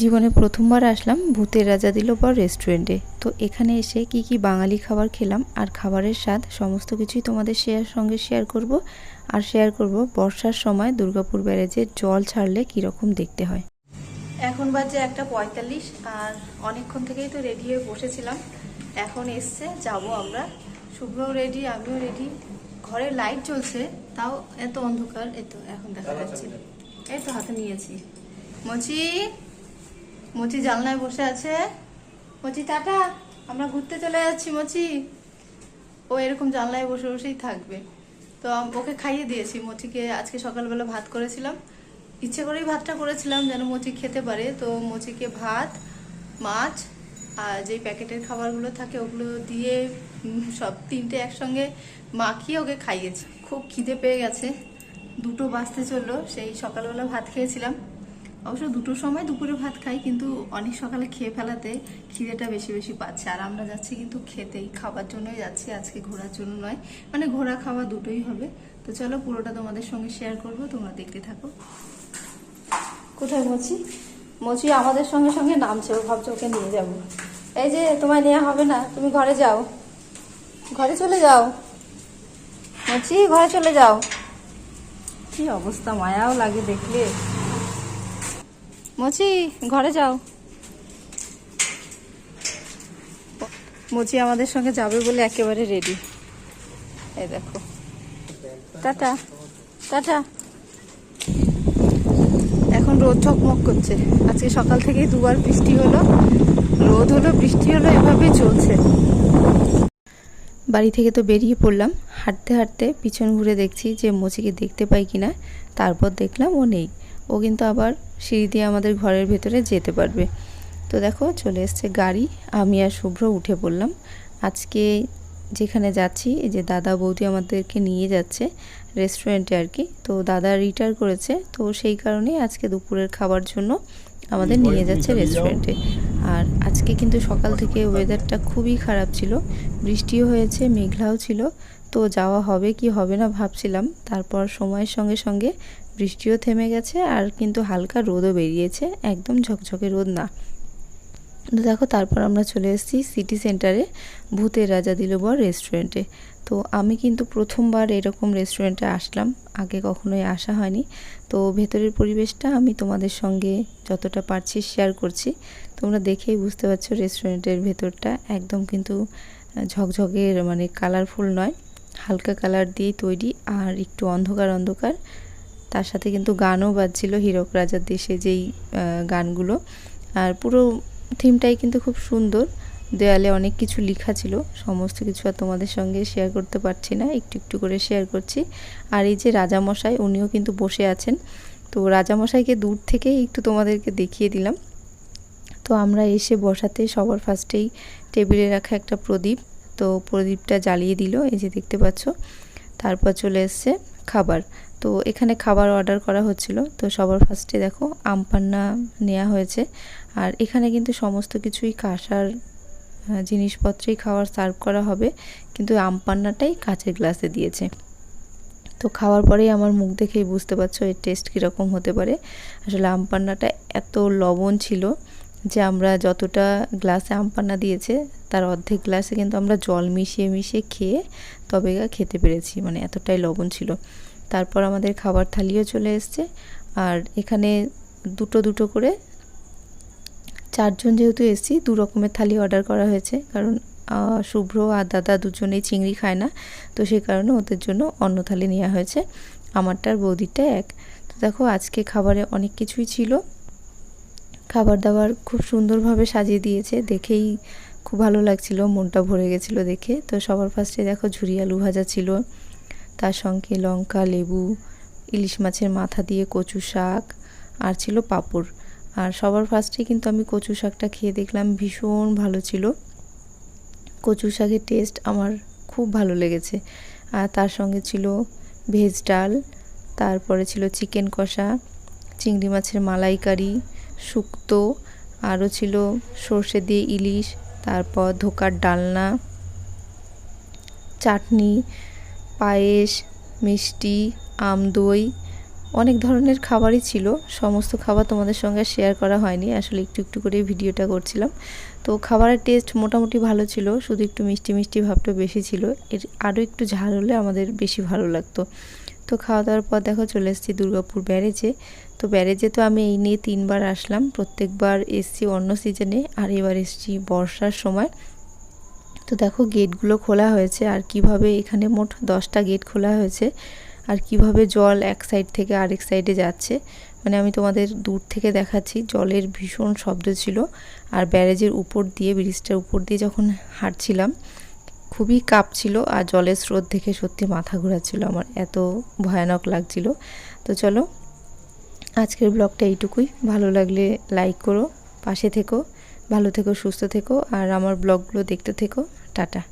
জীবনে প্রথমবার আসলাম ভূতের রাজা দিল পর রেস্টুরেন্টে তো এখানে এসে কি কি বাঙালি খাবার খেলাম আর খাবারের স্বাদ সমস্ত কিছুই তোমাদের শেয়ার সঙ্গে শেয়ার করব। আর শেয়ার করব বর্ষার সময় দুর্গাপুর ব্যারেজে জল ছাড়লে কীরকম দেখতে হয়। এখন বাজে একটা পঁয়তাল্লিশ আর অনেকক্ষণ থেকেই তো রেডি হয়ে বসেছিলাম। এখন এসছে, যাব আমরা। শুভ্রও রেডি আমিও রেডি ঘরে লাইট জ্বলছে, তাও এত অন্ধকার এত এখন দেখা যাচ্ছে। এই তো হাতে নিয়েছি। মচি মচি জানলায় বসে আছে। মচি, টাটা। আমরা ঘুরতে চলে যাচ্ছি, মচি। ও এরকম জানলায় বসে বসেই থাকবে। তো ওকে খাইয়ে দিয়েছি। মচিকে আজকে সকালবেলা ভাত করেছিলাম। ইচ্ছে করেই ভাতটা করেছিলাম, যেন মচি খেতে পারে। তো মচিকে ভাত, মাছ আর যেই প্যাকেটের খাবারগুলো থাকে, ওগুলো দিয়ে সব তিনটে একসঙ্গে মাখিয়ে ওকে খাইয়েছি। খুব খিদে পেয়ে গেছে। দুটো বাঁচতে চলল, সেই সকালবেলা ভাত খেয়েছিলাম। অবশ্য দুটোর সময় দুপুরে ভাত খাই, কিন্তু অনেক সকালে খেয়ে ফেলাতে খিদেটা বেশি বেশি পাচ্ছে। আর আমরা যাচ্ছি কিন্তু খেতেই, খাবার জন্যই যাচ্ছি, আজকে ঘোরার জন্য নয়। মানে ঘোরা খাওয়া দুটোই হবে। তো চলো পুরোটা তোমাদের সঙ্গে শেয়ার করব, তোমরা দেখতে থাকো। কোথায় মচি? মচি আমাদের সঙ্গে সঙ্গে নামছে, ও ভাবছে ওকে নিয়ে যাব। এই যে, তোমায় নেওয়া হবে না, তুমি ঘরে যাও। ঘরে চলে যাও। মচি, ঘরে চলে যাও। কি অবস্থা, মায়াও লাগে দেখলে। মুচি, ঘরে যাও। মুচি আমাদের সঙ্গে যাবে বলে একেবারে রেডি এই দেখো। টাটা। টাটা। এখন রোদ ঝকমক করছে। আজকে সকাল থেকেই দুবার বৃষ্টি হলো। রোদ হলো, বৃষ্টি হলো, এভাবেই চলছে। বাড়ি থেকে তো বেরিয়ে পড়লাম। হাঁটতে হাঁটতে পিছন ঘুরে দেখছি যে মুচিকে দেখতে পাই কিনা। তারপর দেখলাম ও নেই। ও কিন্তু আবার সিঁড়ি দিয়ে আমাদের ঘরের ভেতরে যেতে পারবে। তো দেখো চলে এসছে গাড়ি। আমি আর শুভ্র উঠে পড়লাম। আজকে যেখানে যাচ্ছি এই যে দাদা বৌদি আমাদেরকে নিয়ে যাচ্ছে রেস্টুরেন্টে আর কি। তো দাদা রিটায়ার করেছে। তো সেই কারণে আজকে দুপুরের খাবার জন্য আমাদের নিয়ে যাচ্ছে রেস্টুরেন্টে আর আজকে কিন্তু সকাল থেকে ওয়েদারটা খুবই খারাপ ছিল। বৃষ্টিও হয়েছে মেঘলাও ছিল। তো যাওয়া হবে কি হবে না ভাবছিলাম। তারপর সময়ের সঙ্গে সঙ্গে বৃষ্টিও থেমে গেছে আর কিন্তু হালকা রোদও বেরিয়েছে, একদম ঝকঝকে রোদ না। তো দেখো, তারপর আমরা চলে এসেছি সিটি সেন্টারে ভূতের রাজা দিলবর রেস্টুরেন্টে তো আমি কিন্তু প্রথমবার এরকম রেস্টুরেন্টে আসলাম, আগে কখনোই আসা হয়নি। তো ভেতরের পরিবেশটা আমি তোমাদের সঙ্গে যতটা পারছি শেয়ার করছি। তোমরা দেখেই বুঝতে পারছ রেস্টুরেন্টের ভেতরটা একদম কিন্তু ঝকঝকের মানে কালারফুল নয়। হালকা কালার দিয়ে তৈরি আর একটু অন্ধকার অন্ধকার। তার সাথে কিন্তু গানও বাজছিল হীরক রাজার দেশে যেই গানগুলো। আর পুরো থিমটাই কিন্তু খুব সুন্দর। দেয়ালে অনেক কিছু লেখা ছিল। সমস্ত কিছু আর তোমাদের সঙ্গে শেয়ার করতে পারছি না। একটু একটু করে শেয়ার করছি। আর এই যে রাজামশাই, উনিও কিন্তু বসে আছেন। তো রাজামশাইকে দূর থেকেই একটু তোমাদেরকে দেখিয়ে দিলাম। তো আমরা এসে বসাতে সবার ফার্স্টেই টেবিলে রাখা একটা প্রদীপ। তো প্রদীপটা জ্বালিয়ে দিল। এই যে দেখতে পাচ্ছ, তারপর চলে এসছে খাবার। তো এখানে খাবার অর্ডার করা হচ্ছিল। তো সবার ফার্স্টে দেখো আমপান্না নেওয়া হয়েছে। আর এখানে কিন্তু সমস্ত কিছুই কাঁসার জিনিসপত্রেই খাবার সার্ভ করা হবে। কিন্তু আমপান্নাটাই কাঁচের গ্লাসে দিয়েছে। তো খাওয়ার পরেই আমার মুখ দেখেই বুঝতে পারছ, এর টেস্ট কীরকম হতে পারে। আসলে আমপান্নাটা এত লবণ ছিল যে আমরা যতটা গ্লাসে আমপান্না দিয়েছে, তার অর্ধেক গ্লাসে কিন্তু আমরা জল মিশিয়ে মিশিয়ে খেয়ে তবে খেতে পেরেছি। মানে এতটাই লবণ ছিল। তারপর আমাদের খাবার থালিও চলে এসছে। আর এখানে দুটো দুটো করে চারজন যেহেতু এসেছি, দু রকমের থালি অর্ডার করা হয়েছে। কারণ শুভ্র আর দাদা দুজনেই চিংড়ি খায় না, তো সেই কারণে ওদের জন্য অন্য থালি নেওয়া হয়েছে। আমারটার বৌদিটা এক। তো দেখো, আজকে খাবারে অনেক কিছুই ছিল। খাবার দাবার খুব সুন্দরভাবে সাজিয়ে দিয়েছে। দেখেই খুব ভালো লাগছিল, মনটা ভরে গেছিল দেখে। তো সবার ফার্স্টে দেখো ঝুরি আলু ভাজা ছিল। তার সঙ্গে লঙ্কা, লেবু, ইলিশ মাছের মাথা দিয়ে কচু শাক আর ছিল পাঁপড়। আর সবার ফার্স্টে কিন্তু আমি কচু শাকটা খেয়ে দেখলাম, ভীষণ ভালো ছিল। কচু শাকের টেস্ট আমার খুব ভালো লেগেছে। আর তার সঙ্গে ছিল ভেজ ডাল, তারপরে ছিল চিকেন কষা, চিংড়ি মাছের মালাইকারি, শুক্তো, আরও ছিল সর্ষে দিয়ে ইলিশ, তারপর ধোকার ডালনা, চাটনি পায়েস, মিষ্টি, আম দই, অনেক ধরনের খাবারই ছিল। সমস্ত খাবার তোমাদের সঙ্গে শেয়ার করা হয়নি। আসলে একটু একটু করে ভিডিওটা করছিলাম। তো খাবারের টেস্ট মোটামুটি ভালো ছিল, শুধু একটু মিষ্টি মিষ্টি ভাবটা বেশি ছিল। এর আরও একটু ঝাল হলে আমাদের বেশি ভালো লাগতো। তো খাওয়া দাওয়ার পর দেখো চলে এসেছি দুর্গাপুর ব্যারেজে। তো ব্যারেজে তো আমি এই নিয়ে তিনবার আসলাম। প্রত্যেকবার এসছি অন্য সিজনে আর এবার এসছি বর্ষার সময়। তো দেখো গেটগুলো খোলা হয়েছে আর কীভাবে এখানে মোট দশটা গেট খোলা হয়েছে আর কীভাবে জল এক সাইড থেকে আরেক সাইডে যাচ্ছে। মানে আমি তোমাদের দূর থেকে দেখাচ্ছি, জলের ভীষণ শব্দ ছিল আর ব্যারেজের উপর দিয়ে, ব্রিজটার উপর দিয়ে যখন হাঁটছিলাম, খুবই কাঁপছিল আর জলের স্রোত দেখে সত্যি মাথা ঘোরাচ্ছিল আমার, এত ভয়ানক লাগছিল। তো চলো, আজকের ব্লগটা এইটুকুই। ভালো লাগলে লাইক করো, পাশে থেকো। ভালো থেকো সুস্থ থেকো আর আমার ব্লগগুলো দেখতে থেকো। টাটা।